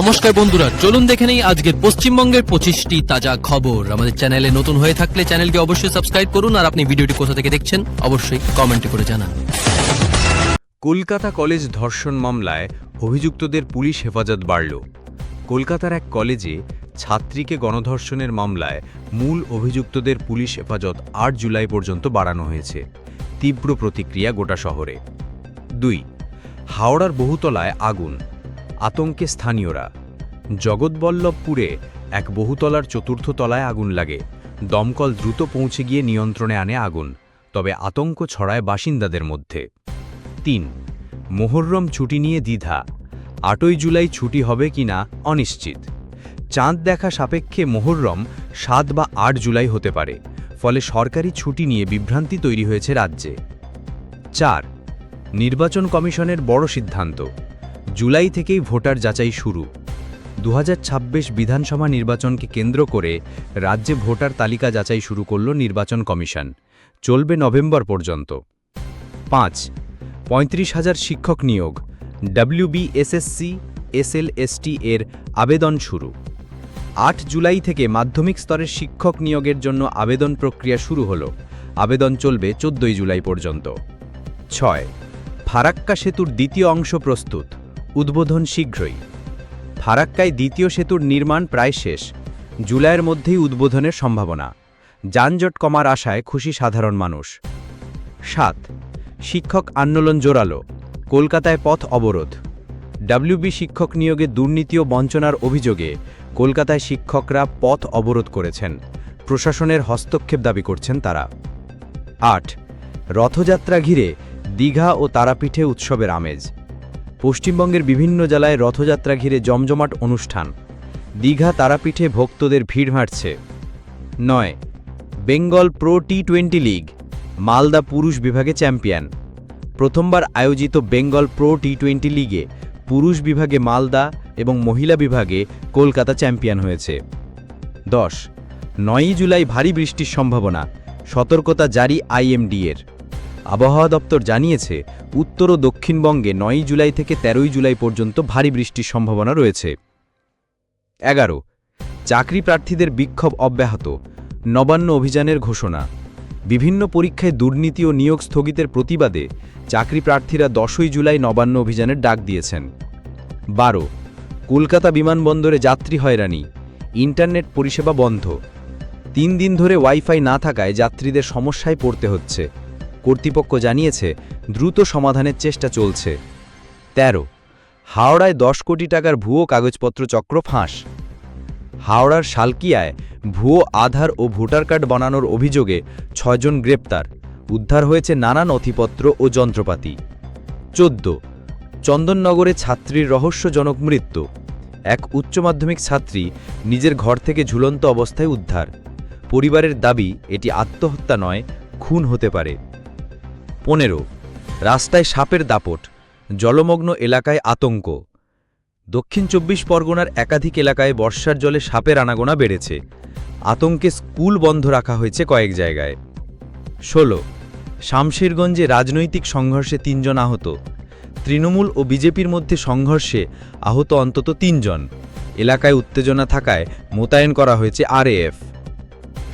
নমস্কার বন্ধুরা, চলুন দেখে নেই আজকের পশ্চিমবঙ্গের পঁচিশটি তাজা খবর। আমাদের চ্যানেলে নতুন হয়ে থাকলে চ্যানেলকে অবশ্যই সাবস্ক্রাইব করুন আর আপনি ভিডিওটি কোথা থেকে দেখছেন অবশ্যই কমেন্টে করে জানান। কলকাতা কলেজ ধর্ষণ মামলায় অভিযুক্তদের পুলিশ হেফাজত বাড়ল। কলকাতার এক কলেজে ছাত্রীকে গণধর্ষণের মামলায় মূল অভিযুক্তদের পুলিশ হেফাজত আট জুলাই পর্যন্ত বাড়ানো হয়েছে। তীব্র প্রতিক্রিয়া গোটা শহরে। দুই, হাওড়ার বহুতলায় আগুন। আতঙ্কে স্থানীয়রা। জগৎবল্লভপুরে এক বহুতলার চতুর্থ তলায় আগুন লাগে। দমকল দ্রুত পৌঁছে গিয়ে নিয়ন্ত্রণে আনে আগুন, তবে আতঙ্ক ছড়ায় বাসিন্দাদের মধ্যে। তিন, মোহররম ছুটি নিয়ে দ্বিধা। আটই জুলাই ছুটি হবে কিনা অনিশ্চিত। চাঁদ দেখা সাপেক্ষে মোহররম সাত বা আট জুলাই হতে পারে, ফলে সরকারি ছুটি নিয়ে বিভ্রান্তি তৈরি হয়েছে রাজ্যে। চার, নির্বাচন কমিশনের বড় সিদ্ধান্ত। জুলাই থেকেই ভোটার যাচাই শুরু। দু হাজার ছাব্বিশ বিধানসভা নির্বাচনকে কেন্দ্র করে রাজ্যে ভোটার তালিকা যাচাই শুরু করল নির্বাচন কমিশন। চলবে নভেম্বর পর্যন্ত। পাঁচ, পঁয়ত্রিশ হাজার শিক্ষক নিয়োগ। ডাব্লিউবিএসএসসি এসএলএসটি এর আবেদন শুরু। আট জুলাই থেকে মাধ্যমিক স্তরের শিক্ষক নিয়োগের জন্য আবেদন প্রক্রিয়া শুরু হল। আবেদন চলবে চোদ্দই জুলাই পর্যন্ত। ছয়, ফারাক্কা সেতুর দ্বিতীয় অংশ প্রস্তুত। উদ্বোধন শীঘ্রই। ফারাক্কায় দ্বিতীয় সেতুর নির্মাণ প্রায় শেষ, জুলাইয়ের মধ্যেই উদ্বোধনের সম্ভাবনা। যানজট কমার আশায় খুশি সাধারণ মানুষ। সাত, শিক্ষক আন্দোলন জোরালো, কলকাতায় পথ অবরোধ। ডাব্লিউবি শিক্ষক নিয়োগে দুর্নীতি ও বঞ্চনার অভিযোগে কলকাতায় শিক্ষকরা পথ অবরোধ করেছেন, প্রশাসনের হস্তক্ষেপ দাবি করছেন তারা। আট, রথযাত্রা ঘিরে দীঘা ও তারাপীঠে উৎসবের আমেজ। পশ্চিমবঙ্গের বিভিন্ন জেলায় রথযাত্রা ঘিরে জমজমাট অনুষ্ঠান। দীঘা তারাপীঠে ভক্তদের ভিড় ভাঁটছে। নয়, Bengal pro T twenty league, Malda পুরুষ বিভাগে চ্যাম্পিয়ন। প্রথমবার আয়োজিত বেঙ্গল প্রো টি টোয়েন্টি লিগে পুরুষ বিভাগে মালদা এবং মহিলা বিভাগে কলকাতা চ্যাম্পিয়ন হয়েছে। দশ, নয়ই জুলাই ভারী বৃষ্টির সম্ভাবনা। সতর্কতা জারি আইএমডিএর। আবহাওয়া দপ্তর জানিয়েছে, উত্তর ও দক্ষিণবঙ্গে নয়ই জুলাই থেকে তেরোই জুলাই পর্যন্ত ভারী বৃষ্টির সম্ভাবনা রয়েছে। এগারো, চাকরি প্রার্থীদের বিক্ষোভ অব্যাহত, নবান্ন অভিযানের ঘোষণা। বিভিন্ন পরীক্ষায় দুর্নীতি ও নিয়োগ স্থগিতের প্রতিবাদে চাকরি প্রার্থীরা দশই জুলাই নবান্ন অভিযানের ডাক দিয়েছেন। বারো, কলকাতা বিমানবন্দরে যাত্রী হয়রানি, ইন্টারনেট পরিষেবা বন্ধ। তিন দিন ধরে ওয়াইফাই না থাকায় যাত্রীদের সমস্যায় পড়তে হচ্ছে। কর্তৃপক্ষ জানিয়েছে, দ্রুত সমাধানের চেষ্টা চলছে। ১৩ হাওড়ায় দশ কোটি টাকার ভুয়ো কাগজপত্র চক্র ফাঁস। হাওড়ার শালকিয়ায় ভুয়ো আধার ও ভোটার কার্ড বানানোর অভিযোগে ছয়জন গ্রেপ্তার, উদ্ধার হয়েছে নানা নথিপত্র ও যন্ত্রপাতি। চোদ্দ, চন্দননগরে ছাত্রীর রহস্যজনক মৃত্যু। এক উচ্চ মাধ্যমিক ছাত্রী নিজের ঘর থেকে ঝুলন্ত অবস্থায় উদ্ধার। পরিবারের দাবি, এটি আত্মহত্যা নয়, খুন হতে পারে। পনেরো। রাস্তায় সাপের দাপট, জলমগ্ন এলাকায় আতঙ্ক। দক্ষিণ চব্বিশ পরগনার একাধিক এলাকায় বর্ষার জলে সাপের আনাগোনা বেড়েছে। আতঙ্কে স্কুল বন্ধ রাখা হয়েছে কয়েক জায়গায়। ষোলো। শামশেরগঞ্জে রাজনৈতিক সংঘর্ষে তিনজন আহত। তৃণমূল ও বিজেপির মধ্যে সংঘর্ষে আহত অন্তত তিনজন। এলাকায় উত্তেজনা থাকায় মোতায়েন করা হয়েছে আরএএফ।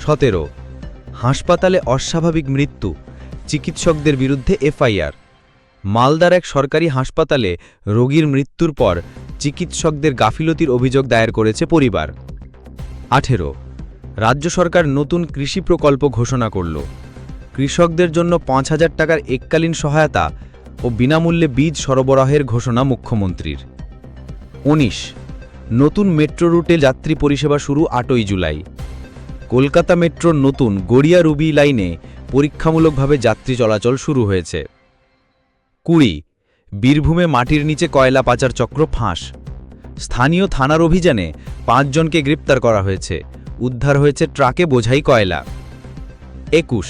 সতেরো। হাসপাতালে অস্বাভাবিক মৃত্যু চিকিৎসকদের বিরুদ্ধে এফআইআর। মালদার এক সরকারি হাসপাতালে রোগীর মৃত্যুর পর চিকিৎসকদের গাফিলতির অভিযোগ দায়ের করেছে পরিবার। আঠেরো। রাজ্য সরকার নতুন কৃষি প্রকল্প ঘোষণা করল। কৃষকদের জন্য পাঁচ হাজার টাকার এককালীন সহায়তা ও বিনামূল্যে বীজ সরবরাহের ঘোষণা মুখ্যমন্ত্রীর। উনিশ। নতুন মেট্রো রুটে যাত্রী পরিষেবা শুরু আটই জুলাই। কলকাতা মেট্রোর নতুন গড়িয়া রুবি লাইনে পরীক্ষামূলকভাবে যাত্রী চলাচল শুরু হয়েছে। কুড়ি, বীরভূমে মাটির নিচে কয়লা পাচার চক্র ফাঁস। স্থানীয় থানার অভিযানে পাঁচজনকে গ্রেপ্তার করা হয়েছে। উদ্ধার হয়েছে ট্রাকে বোঝাই কয়লা। একুশ,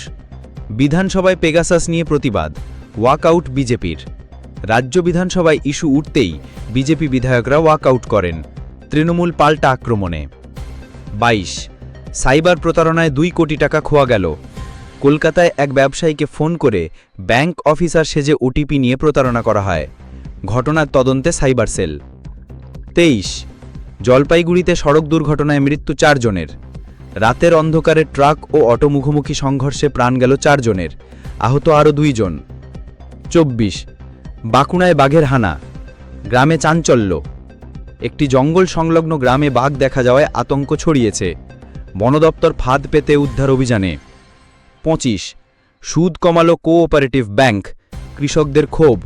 বিধানসভায় পেগাসাস নিয়ে প্রতিবাদ, ওয়াকআউট বিজেপির। রাজ্য বিধানসভায় ইস্যু উঠতেই বিজেপি বিধায়করা ওয়াকআউট করেন, তৃণমূল পাল্টা আক্রমণে। বাইশ, সাইবার প্রতারণায় দুই কোটি টাকা খোয়া গেল কলকাতায় এক ব্যবসায়ীকে ফোন করে ব্যাংক অফিসার সেজে ওটিপি নিয়ে প্রতারণা করা হয়। ঘটনার তদন্তে সাইবার সেল। তেইশ, জলপাইগুড়িতে সড়ক দুর্ঘটনায় মৃত্যু চারজনের রাতের অন্ধকারে ট্রাক ও অটো মুখোমুখি সংঘর্ষে প্রাণ গেল চারজনের আহত আরও দুইজন চব্বিশ, বাঁকুড়ায় বাঘের হানা। গ্রামে চাঞ্চল্য। একটি জঙ্গল সংলগ্ন গ্রামে বাঘ দেখা যাওয়ায় আতঙ্ক ছড়িয়েছে। বন দপ্তর ফাঁদ পেতে উদ্ধার অভিযানে। পঁচিশ। সুদ কমালো কোঅপারেটিভ ব্যাংক, কৃষকদের ক্ষোভ।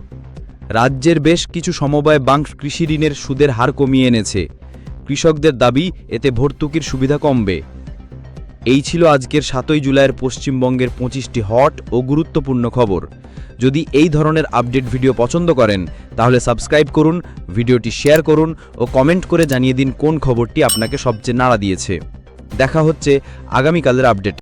রাজ্যের বেশ কিছু সমবায় ব্যাংক কৃষি ঋণের সুদের হার কমিয়ে এনেছে। কৃষকদের দাবি, এতে ভর্তুকির সুবিধা কমবে। এই ছিল আজকের সাতই জুলাইয়ের পশ্চিমবঙ্গের পঁচিশটি হট ও গুরুত্বপূর্ণ খবর। যদি এই ধরনের আপডেট ভিডিও পছন্দ করেন, তাহলে সাবস্ক্রাইব করুন, ভিডিওটি শেয়ার করুন ও কমেন্ট করে জানিয়ে দিন কোন খবরটি আপনাকে সবচেয়ে নাড়া দিয়েছে। দেখা হচ্ছে আগামীকালের আপডেট।